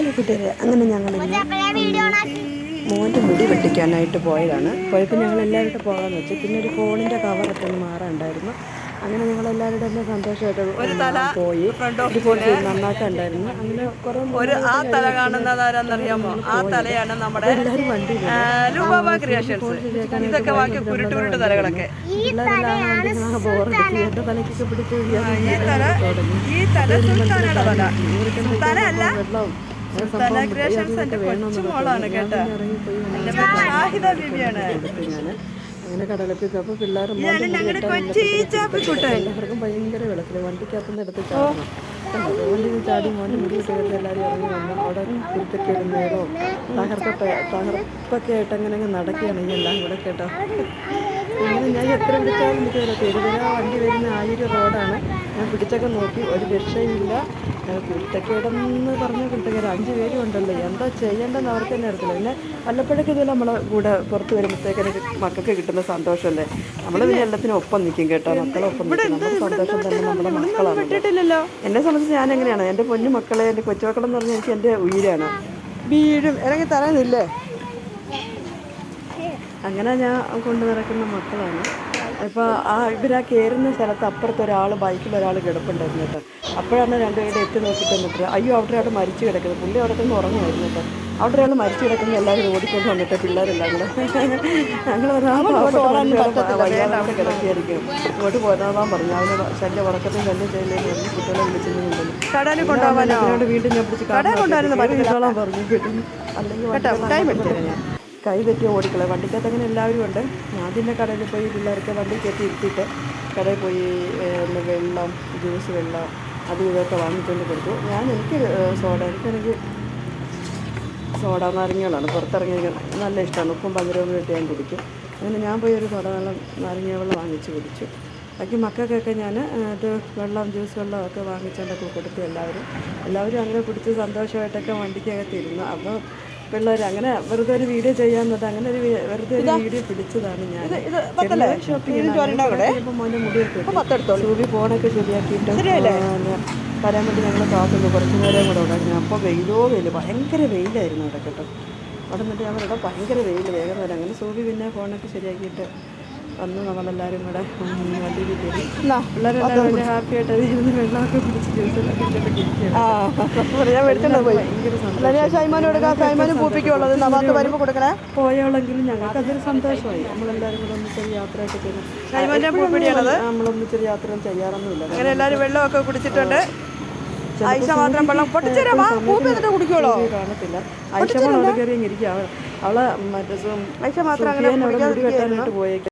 Hello കൂട്ടുകാരെ അങ്ങനെ ഞങ്ങൾ മോന്റെ മുടി വെട്ടിക്കാനായിട്ട് പോയതാണ് പോയപ്പോൾ ഞങ്ങൾ എല്ലാവരും പോകാമെന്ന് വെച്ചു പിന്നെ ഒരു ഫോണിന്റെ കവറൊക്കെ ഒന്ന് മാറാണ്ടായിരുന്നു അങ്ങനെ ഞങ്ങൾ എല്ലാവരുടെ തന്നെ സന്തോഷമായിട്ട് പോയി നന്നാക്കാണ്ടായിരുന്നു അങ്ങനെ കുറേ ഒരു ആ തല കാണുന്നത് ആരാന്നറിയാമോ ആ തലയാണ് നമ്മുടെ എല്ലാവരും വണ്ടി ക്രിയേഷൻസ് ഇതൊക്കെ ബാക്കി കുരുട്ട് കുരുട്ട് തലകളൊക്കെ ബോറടിച്ച് എന്റെ പിടിച്ച് ഈ തല തല അല്ല സുൽത്താന ക്രിയേഷൻസ് കേട്ടോ. എന്റെ പേര് ഷാഹിദ ബിബിയാണ്. ഞാൻ അങ്ങനെ കടലപ്പിക്ക് അപ്പോൾ പിള്ളേർ എല്ലാവർക്കും ഭയങ്കര വെള്ളത്തിൽ വണ്ടിക്കകത്തുനിന്ന് എടുത്ത് ചാടി. കണ്ടോ? വണ്ടിയിൽ ചാടി മോന്റെ വീട്ടിൽ എല്ലാവരും ഇറങ്ങി വന്നു. അവിടെ കുരുത്തൊക്കെ ഇടുന്നേരോ തകർപ്പൊക്കെ തകർപ്പൊക്കെ ആയിട്ട് അങ്ങനെ അങ്ങ് നടക്കുകയാണ് എല്ലാം കൂടെ കേട്ടോ. എത്ര പിടിച്ചാലും പിടിച്ചില്ല തെരുവര വണ്ടി വരുന്ന ആയിരം റോഡാണ്. ഞാൻ പിടിച്ചൊക്കെ നോക്കി. ഒരു രക്ഷയില്ല. കുരുത്തക്കേടെന്ന് പറഞ്ഞ കുരുത്തക്കേട്. അഞ്ച് പേരും ഉണ്ടല്ലോ. എന്താ ചെയ്യേണ്ടതെന്ന് അവർക്ക് തന്നെ അറിയത്തില്ല. പിന്നെ വല്ലപ്പോഴൊക്കെ ഇതുപോലെ നമ്മളെ കൂടെ പുറത്ത് വരുമ്പോഴത്തേക്കിന് മക്കൾക്ക് കിട്ടുന്ന സന്തോഷമല്ലേ? നമ്മൾ പിന്നെ എല്ലാത്തിനും ഒപ്പം നിൽക്കും കേട്ടോ. മക്കളെ ഒപ്പം നിൽക്കും. നമ്മുടെ സന്തോഷം തന്നെ നമ്മുടെ മക്കളാണ്. എന്നെ സംബന്ധിച്ച് ഞാൻ എങ്ങനെയാണ്? എന്റെ പൊന്നു മക്കളെ എന്റെ കൊച്ചുമക്കളെന്ന് പറഞ്ഞാൽ എനിക്ക് എന്റെ ഉയരാണ്. വീഴും. ഇറങ്ങി തരാനില്ലേ? അങ്ങനെ ഞാൻ കൊണ്ടു നടക്കുന്ന മക്കളാണ്. ഇപ്പോൾ ആ ഇവർ ആ കയറുന്ന സ്ഥലത്ത് അപ്പുറത്ത് ഒരാൾ ബൈക്കിൽ ഒരാൾ കിടപ്പുണ്ടായിരുന്നു കേട്ടോ. അപ്പോഴാണ് രണ്ടുപേരുടെ എത്തി നോക്കിയിട്ട് വന്നിട്ട് അയ്യോ അവിടെ ഒരാൾ മരിച്ചു കിടക്കുന്നത് പുള്ളി അവിടെ നിന്ന് ഉറങ്ങുമായിരുന്നു കേട്ടോ. അവിടെ ഒരാൾ മരിച്ചു കിടക്കുന്ന എല്ലാവരും ഓടിക്കൊണ്ട് വന്നിട്ട് പിള്ളേരെല്ലാം കൂടെ. ഞങ്ങൾ അവിടെ കിടക്കിയായിരിക്കും ഇങ്ങോട്ട് പോരാതാൻ പറഞ്ഞു. അവന് ശല്യം ഉറക്കത്തിൽ ശല്യം ചെയ്യുന്നതിന് കുട്ടികളെ വിളിച്ചിട്ടുണ്ടെന്ന് കടലിൽ കൊണ്ടുപോകാനോ? അതിനോട് വീണ്ടും ഞാൻ പിടിച്ച് കടകൊണ്ടാണ് പറഞ്ഞു കിട്ടും അല്ലെങ്കിൽ ഞാൻ കൈ തെറ്റി ഓടിക്കളെ. വണ്ടിക്കകത്ത് അങ്ങനെ എല്ലാവരും ഉണ്ട്. ഞാൻ പിന്നെ കടയിൽ പോയി പിള്ളേർക്ക് വണ്ടി കയറ്റി ഇരുത്തിയിട്ട് കടയിൽ പോയി വെള്ളം ജ്യൂസ് വെള്ളം അതും ഇതൊക്കെ വാങ്ങിക്കൊണ്ട് കൊടുത്തു. ഞാൻ എനിക്ക് സോഡ എനിക്കെനിക്ക് സോഡ നാരങ്ങകളാണ്. പുറത്തിറങ്ങിയിരിക്കുന്നത് നല്ല ഇഷ്ടമാണ്. ഉപ്പും പഞ്ചരവും ഇട്ട് ഞാൻ കുടിക്കും. അങ്ങനെ ഞാൻ പോയി ഒരു സോഡ വെള്ളം നാരങ്ങ വെള്ളം വാങ്ങിച്ച് കുടിച്ചു. ബാക്കി മക്കൾക്കൊക്കെ ഞാൻ ഇത് വെള്ളം ജ്യൂസ് വെള്ളം ഒക്കെ വാങ്ങിച്ചുകൊണ്ടൊക്കെ കൊടുത്തു എല്ലാവരും. എല്ലാവരും അങ്ങനെ കുടിച്ച് സന്തോഷമായിട്ടൊക്കെ വണ്ടിക്കകത്തിരുന്നു. അപ്പോൾ പിള്ളേർ അങ്ങനെ വെറുതെ ഒരു വീഡിയോ ചെയ്യാമെന്നത് അങ്ങനെ ഒരു വെറുതെ ഒരു വീഡിയോ പിടിച്ചതാണ് ഞാൻ. ഷോപ്പിംഗ് മോന്റെ മുടിയൊക്കെ സൂവി ഫോണൊക്കെ ശരിയാക്കിയിട്ട് വരാൻ വേണ്ടി ഞങ്ങൾ കാത്തുന്നു. കുറച്ച് നേരം കൂടെ ഞാൻ അപ്പോൾ വെയിലോ വെയിൽ ഭയങ്കര വെയിലായിരുന്നു അവിടെ കേട്ടോ. അവിടെ നിന്നിട്ട് ഇവിടെ ഭയങ്കര വെയിൽ വേഗം വരാം. അങ്ങനെ സൂവി പിന്നെ ഫോണൊക്കെ ശരിയാക്കിയിട്ട് വന്ന് നമ്മളെല്ലാവരും കൂടെ വണ്ടിയിൽ കയറി പിള്ളേരെല്ലാവരും വലിയ ഹാപ്പി ആയിട്ട് അതിൽ ഇരുന്ന് വെള്ളമൊക്കെ വരുമ്പോൾ കൊടുക്കണേ? പോയോളെങ്കിലും ഞങ്ങൾക്ക് അതൊരു സന്തോഷമായി. നമ്മളെല്ലാവരും കൂടെ ഒന്നിച്ചൊരു യാത്രയൊക്കെ ചെയ്യുന്നു ഷൈമാന്റെ പൂപ്പിടിയാണത്? നമ്മളൊന്നിച്ചൊരു യാത്ര ചെയ്യാറൊന്നുമില്ല. അങ്ങനെ എല്ലാവരും വെള്ളമൊക്കെ കുടിച്ചിട്ടുണ്ട്. ഐഷ മാത്രം വെള്ളം പൊട്ടിച്ചേരാ. കുടിക്കുള്ളൂ കാണത്തില്ല. ഐഷ മാത്രം കയറി ഇരിക്കുക അവളെ മറ്റേ ഐഷ മാത്രം അങ്ങനെ പോയേക്കാം.